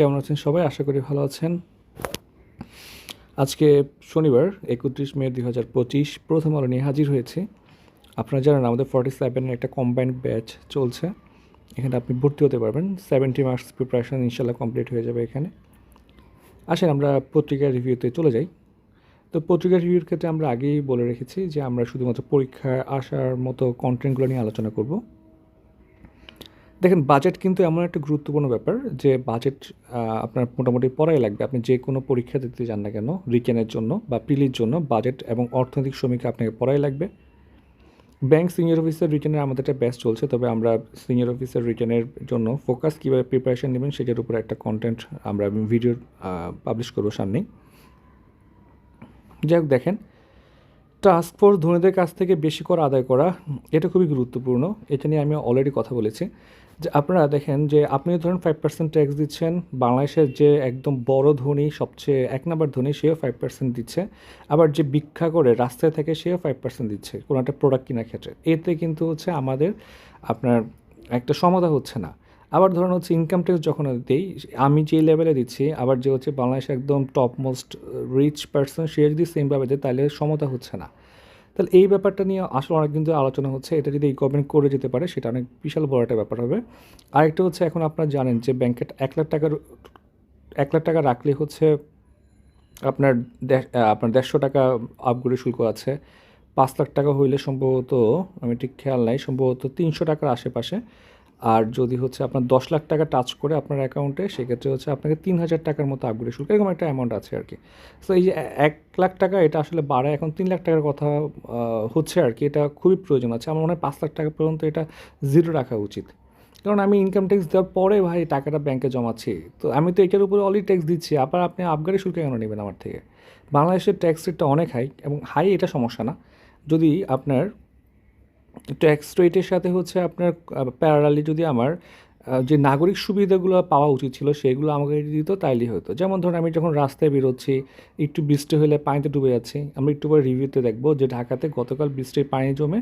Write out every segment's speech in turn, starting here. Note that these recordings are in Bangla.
কেমন আছেন সবাই? আশা করি ভালো আছেন। আজকে শনিবার, একত্রিশ মে দুই হাজার পঁচিশ, প্রথম আলো নিয়ে হাজির হয়েছি। আপনারা জানেন আমাদের ফর্টি সেভেনের একটা কম্বাইন্ড ব্যাচ চলছে। এখানে আপনি ভর্তি হতে পারবেন। সেভেন্টি মার্কস প্রিপারেশন ইনশাল্লাহ কমপ্লিট হয়ে যাবে এখানে। আসেন, আমরা পত্রিকার রিভিউতে চলে যাই। তো পত্রিকার রিভিউর ক্ষেত্রে আমরা আগেই বলে রেখেছি যে আমরা শুধুমাত্র পরীক্ষায় আসার মতো কন্টেন্টগুলো নিয়ে আলোচনা করব। দেখেন বাজেট কিন্তু এমন একটা গুরুত্বপূর্ণ ব্যাপার যে বাজেট আপনার মোটামুটি পড়াই লাগবে। আপনি যে কোনো পরীক্ষা দিতে যান না কেন রিকেনের জন্য বা পিলির জন্য বাজেট এবং অর্থনৈতিক সমীক্ষা আপনাকে পড়াই লাগবে। ব্যাংক সিনিয়র অফিসার রিটেনের আমাদের একটা ব্যাচ চলছে, তবে আমরা সিনিয়র অফিসার রিটেনের জন্য ফোকাস কীভাবে প্রিপারেশন নেবেন সেটার উপর একটা কন্টেন্ট আমরা ভিডিও পাবলিশ করব সামনেই। যাই হোক, দেখেন টাস্ক ফোর্স ধনীদের কাছ থেকে বেশি কর আদায় করা, এটা খুবই গুরুত্বপূর্ণ। এটা নিয়ে আমি অলরেডি কথা বলেছি। যে আপনারা দেখেন যে আপনি ধরেন ফাইভ পার্সেন্ট ট্যাক্স দিচ্ছেন, বাংলাদেশের যে একদম বড় ধনী, সবচেয়ে এক নম্বর ধনী, সেও ফাইভ পার্সেন্ট দিচ্ছে। আবার যে ভিক্ষা করে রাস্তায় থাকে, সেও ফাইভ পার্সেন্ট দিচ্ছে, কোনো একটা প্রোডাক্ট কেনার ক্ষেত্রে। এতে কিন্তু হচ্ছে আমাদের আপনার একটা সমাধা হচ্ছে না। আবার ধরুন হচ্ছে ইনকাম ট্যাক্স যখন দিই, আমি যে লেভেলে দিচ্ছি, আবার যে হচ্ছে বাংলাদেশে একদম টপ মোস্ট রিচ পার্সন সে যদি সেমভাবে দেয়, তাহলে সমতা হচ্ছে না। তাহলে এই ব্যাপারটা নিয়ে আসলে অনেক ধরে আলোচনা হচ্ছে। এটা যদি এই গভর্নমেন্ট করে যেতে পারে, সেটা অনেক বিশাল বড় একটা ব্যাপার হবে। আরেকটা হচ্ছে এখন আপনারা জানেন যে ব্যাংকে এক লাখ টাকার, এক লাখ টাকা রাখলে হচ্ছে আপনার আপনার দেড়শো টাকা আপগ্রেড শুল্ক আছে। পাঁচ লাখ টাকা হইলে সম্ভবত, আমি ঠিক খেয়াল নাই, সম্ভবত তিনশো টাকার আশেপাশে। আর যদি হচ্ছে আপনার দশ লাখ টাকা টাচ করে আপনার অ্যাকাউন্টে সেক্ষেত্রে হচ্ছে আপনাকে তিন হাজার টাকার মতো আপগ্রেড শুল্ক, এরকম একটা অ্যামাউন্ট আছে আর কি। সো এই যে এক লাখ টাকা, এটা আসলে বাড়ায় এখন তিন লাখ টাকার কথা হচ্ছে আর কি, এটা খুবই প্রয়োজন আছে। আমার মনে হয় পাঁচ লাখ টাকা পর্যন্ত এটা জিরো রাখা উচিত। কারণ আমি ইনকাম ট্যাক্স দেওয়ার পরে ভাই টাকাটা ব্যাংকে জমাচ্ছি। তো আমি তো এটার উপরে অলরেডি ট্যাক্স দিচ্ছি, আবার আপনি আপগ্রেড শুল্ক কেন নেবেন আমার থেকে? বাংলাদেশের ট্যাক্স রেটটা অনেক হাই এবং হাই এটা সমস্যা না। যদি আপনার ট্যাক্স রেটের সাথে হচ্ছে আপনার প্যারালি যদি আমার যে নাগরিক সুবিধাগুলো পাওয়া উচিত ছিল সেগুলো আমাকে দিত তাইলে হতো। যেমন ধরুন আমি যখন রাস্তায় বেরোচ্ছি, একটু বৃষ্টি হলে পানিতে ডুবে যাচ্ছি, আমরা একটু পরে রিভিউতে দেখব যে ঢাকাতে গতকাল বৃষ্টির পানি জমে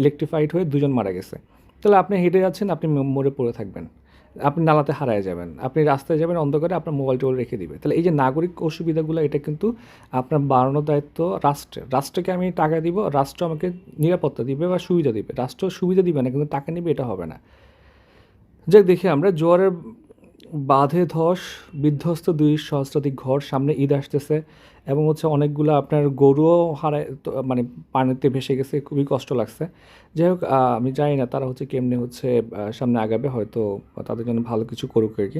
ইলেকট্রিফাইড হয়ে দুজন মারা গেছে। তাহলে আপনি হেঁটে যাচ্ছেন, আপনি মরে পড়ে থাকবেন। আপনি নালাতে হারায় যাবেন। আপনি রাস্তায় যাবেন, অন্ধকারে আপনার মোবাইল টোবাইল রেখে দিবে। তাহলে এই যে নাগরিক অসুবিধাগুলো, এটা কিন্তু আপনার বাড়ানোর দায়িত্ব রাষ্ট্রের। রাষ্ট্রকে আমি টাকা দিব, রাষ্ট্র আমাকে নিরাপত্তা দিবে বা সুবিধা দিবে। রাষ্ট্র সুবিধা দিবে না, কিন্তু টাকা নিবে, এটা হবে না। যাক, দেখি আমরা জোয়ারের বাঁধে ধস, বিধ্বস্ত দুই সহস্রাধিক ঘর সামনে ঈদ আসতেছে এবং হচ্ছে অনেকগুলো আপনার গরুও হারায় মানে পানিতে ভেসে গেছে, খুবই কষ্ট লাগছে। যাই হোক আমি জানি না তারা হচ্ছে কেমনি হচ্ছে সামনে আগাবে, হয়তো তাদের জন্য ভালো কিছু করুক আর কি।